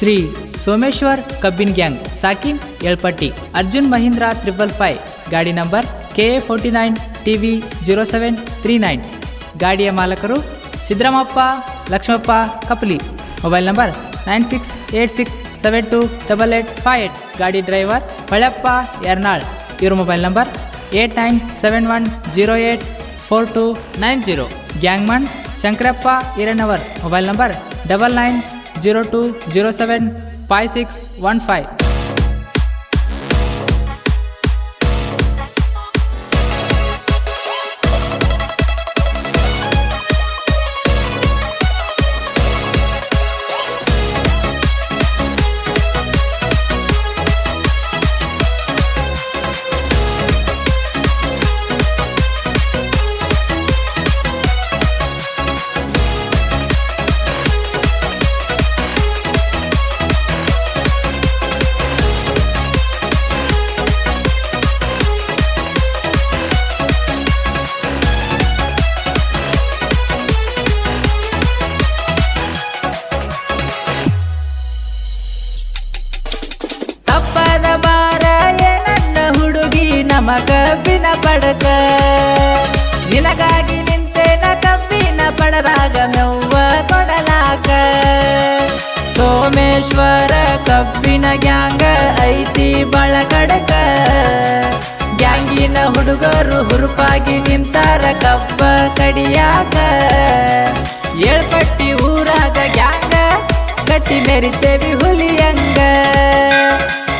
ಶ್ರೀ ಸೋಮೇಶ್ವರ್ ಕಬ್ಬಿನ್ ಗ್ಯಾಂಗ್ ಸಾಕಿನ್ Elpatti, Arjun Mahindra triple five, ಗಾಡಿ number K A forty nine T V zero seven three nine. ಗಾಡಿಯ ಮಾಲಕರು Siddaramappa, Lakshmappa, Kapli. Mobile number nine six eight six seven two double eight five eight ಗಾಡಿ driver Holeppa Ernal ಇವ್ರ mobile number eight nine seven one zero eight four two nine zero. Gangman Shankarappa Hirannavar mobile number double nine zero two zero seven five six one five ಹುಡುಗಿ ಬಿನ ಪಡಕ ನಿನಗಾಗಿ ನಿಂತೇನ ಕಬ್ಬಿನ ಪಡದಾಗ ನೋವ ಕೊಡಲಾಕ. ಸೋಮೇಶ್ವರ ಕಬ್ಬಿನ ಗ್ಯಾಂಗ ಐತಿ ಬಳಗಡಕ ಗ್ಯಾಂಗಿನ ಹುಡುಗರು ಹುರುಪಾಗಿ ನಿಂತಾರ ಕಬ್ಬ ಕಡಿಯಾಕ. ಏಳ್ಪಟ್ಟಿ ಊರಾಗ ಗ್ಯಾಂಗ ಕಟ್ಟಿ ಮೆರಿತೇವಿ ಹುಲಿಯಂಗ.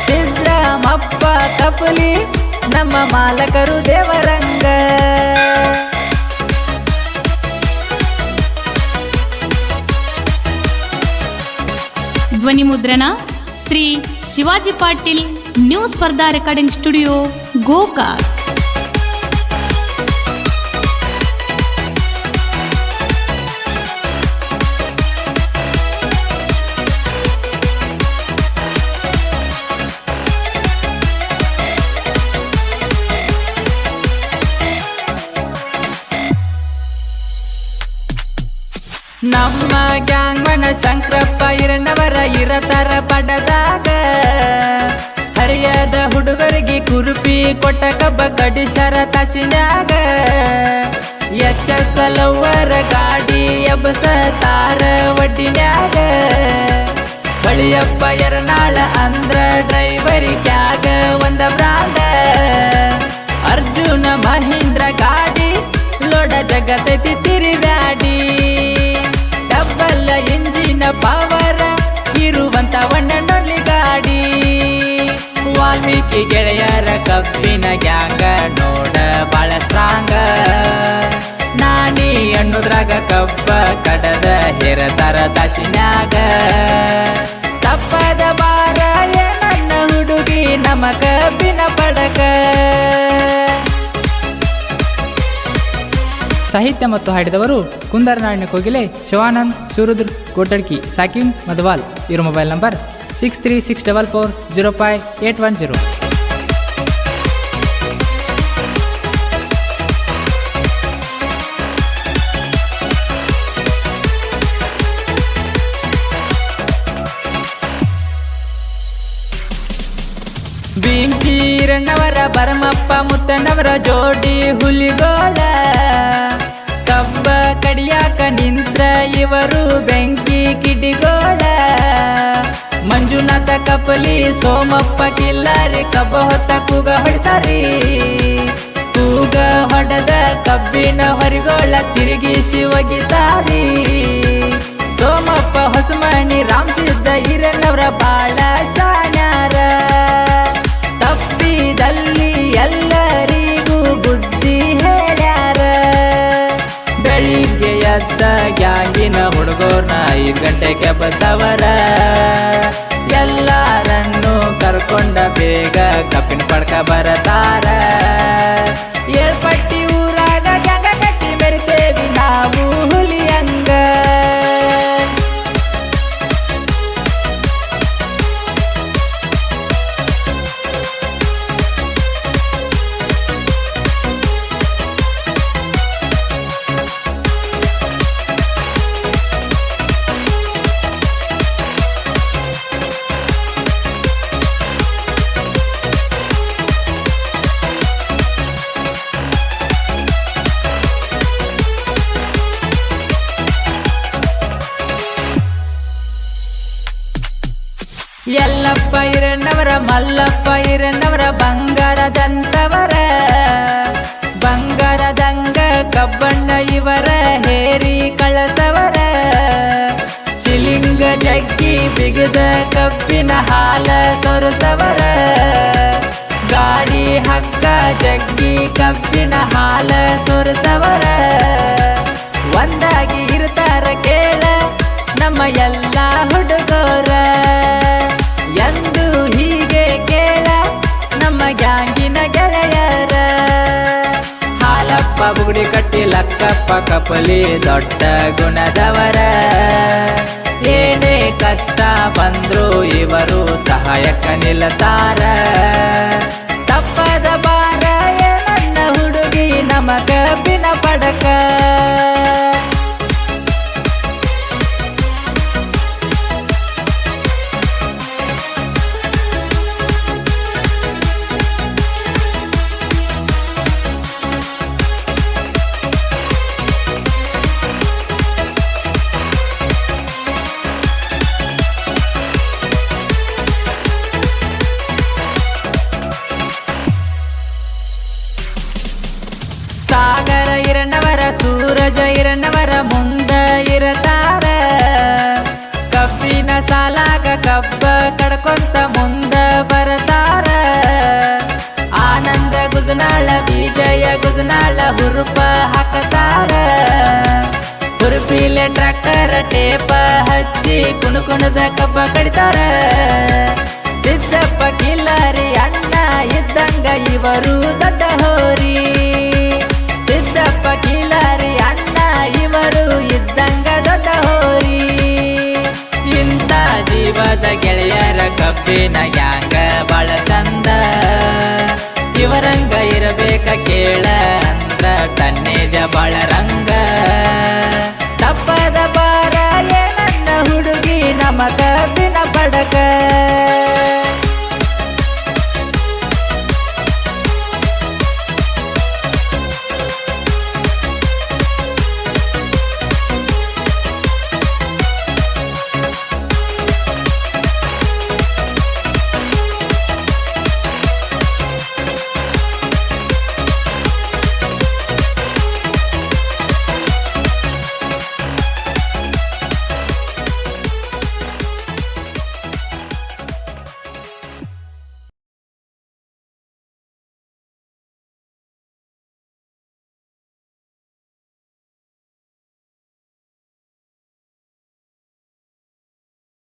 ಸಿದ್ರಾಮಪ್ಪ ಕಪಲಿ ನಮ್ಮ ಮಾಲಕರು ದೇವರಂಗ. ಧ್ವನಿ ಮುದ್ರಣ Shri Shivaji Patil new Spardha recording studio Gokak. ನಮ್ಮ ಗ್ಯಾಂಗ್ ಮನ ಶಂಕರಪ್ಪ ಇರನವರ ಇರತರ ಪಡದಾಗ ಹರಿಯದ ಹುಡುಗರಿಗೆ ಕುರುಪಿ ಕೊಟ್ಟ ಕಬ್ಬ ಕಡಿಸರ ತಸಿನ್ಯಾಗ ಎಚ್ಚಸಲವರ ಗಾಡಿ ಎಬ್ಬಸ ತಾರ ಒಡ್ಡಿನ್ಯಾಗ. ಬಳಿಯಪ್ಪ, ಎರನಾಳ ಅಂದ್ರ ಡ್ರೈವರಿ ಕ್ಯಾಗ ಒಂದ ಬ್ರಾಂಡ. ಗ್ಯಾಂಗ ನೋಡ ಬಾಳ ಸ್ಟ್ರಾಂಗ ನಾನಿ ಅನ್ನೋದ್ರಾಗ ಕಬ್ಬ ಕಡದ ಹೇರತರ ದಾಶಿನ್ಯಾಗ ತಪ್ಪದ ಬಾರ ನನ್ನ ಹುಡುಗಿ ನಮಗ ಬಿನ ಪಡಕ. ಸಾಹಿತ್ಯ ಮತ್ತು ಹಾಡಿದವರು ಕುಂದರನಾರಾಯಣ ಕೋಗಿಲೆ, ಶಿವಾನಂದ್, ಸೂರುದ್ರ ಕೋಟಡ್ಕಿ ಸಾಕಿಂಗ್, ಮಧವಾಲ್. ಇವರ mobile number six three six double four zero five eight one zero. Baramappa Jodi Huligola. ಕಬ್ಬ ಕಡಿಯಾಕ ನಿಂತ್ರ ಇವರು ಬೆಂಕಿ ಕಿಡಿಗೋಳ. ಮಂಜುನಾಥ ಕಪಲಿ, ಸೋಮಪ್ಪ ಕಿಲ್ಲಾರಿ, ಕಬ್ಬ ಹೊತ್ತ ಕೂಗ ಹೊಡ್ತಾರಿ. ಕೂಗ ಹೊಡೆದ ಕಬ್ಬಿನ ಹೊರಿಗೋಳ ತಿರುಗಿಸಿ ಒಗಿತಾರಿ ಸೋಮಪ್ಪ, ಹೊಸಮಣಿ, ರಾಮ್ ಸಿದ್ಧ ಹಿರಣ್ಣವರ ಬಾಳ ಶಾಣ್ಯಾರ. ತಪ್ಪಿದಲ್ಲಿ ಹೇಳ್ಯಾರ? ಬೆಳಿಗ್ಗೆ ಎದ್ದ ಗ್ಯಾಂಗಿನ ಹುಡುಗರ್ನ ಐದು ಗಂಟೆಗೆ ಬಸವರ. ಎಲ್ಲರನ್ನು ಕರ್ಕೊಂಡ ಬೇಗ ಕಪ್ಪಿನ ಪಡ್ಕ ಬರತಾರ. ಎಲ್ಲಪ್ಪ ಇರನವರ, ಮಲ್ಲಪ್ಪ ಇರನವರ, ಬಂಗಾರದಂತವರ. ಬಂಗಾರದಂಗ ಕಬ್ಬಣ್ಣ ಇವರ, ಹೇರಿ ಕಳಸವರ. ಶಿಲಿಂಗ ಜಗ್ಗಿ ಬಿಗದ ಕಬ್ಬಿನ ಹಾಲ ಸೊರಸವರ. ಗಾಡಿ ಹಕ್ಕ ಜಗ್ಗಿ ಕಬ್ಬಿನ ಹಾಲ ಸೊರಸವರ. ಒಂದಾಗಿ ಲಕ್ಕಪ್ಪ ಕಪಲಿ ದೊಡ್ಡ ಗುಣದವರ. ಏನೇ ಕಷ್ಟ ಬಂದ್ರು ಇವರು ಸಹಾಯಕ ನಿಲ್ಲತಾರ ತಪ್ಪದ ಬಾರ ನನ್ನ ಹುಡುಗಿ ನಮಗ ಬಿನ ಪಡಕ. ಟ್ರ್ಯಾಕ್ಟರ್, ಟೇಪ ಹಚ್ಚಿ ಕುಣುಕುಣದ ಕಬ್ಬ ಕಡಿತಾರ. ಸಿದ್ದಪ್ಪ ಕಿಲ್ಲರಿ ಅಣ್ಣ ಇದ್ದಂಗ ಇವರು ದೊಡ್ಡ ಹೋರಿ. ಸಿದ್ದಪ್ಪ ಕಿಲಾರಿ ಅಣ್ಣ ಇವರು ಇದ್ದಂಗ ದೊಡ್ಡ ಹೋರಿ. ಇಂಥ ಜೀವದ ಗೆಳೆಯರ ಕಬ್ಬಿನ ಗ್ಯಾಂಗ ಬಾಳ ಚಂದ. ಇವರಂಗ ಇರಬೇಕ ಕೇಳ ಅಂದ್ರ ಟನ್ನೇಜ ಬಾಳ ನಮಗ ದಿನ ಬಡಗ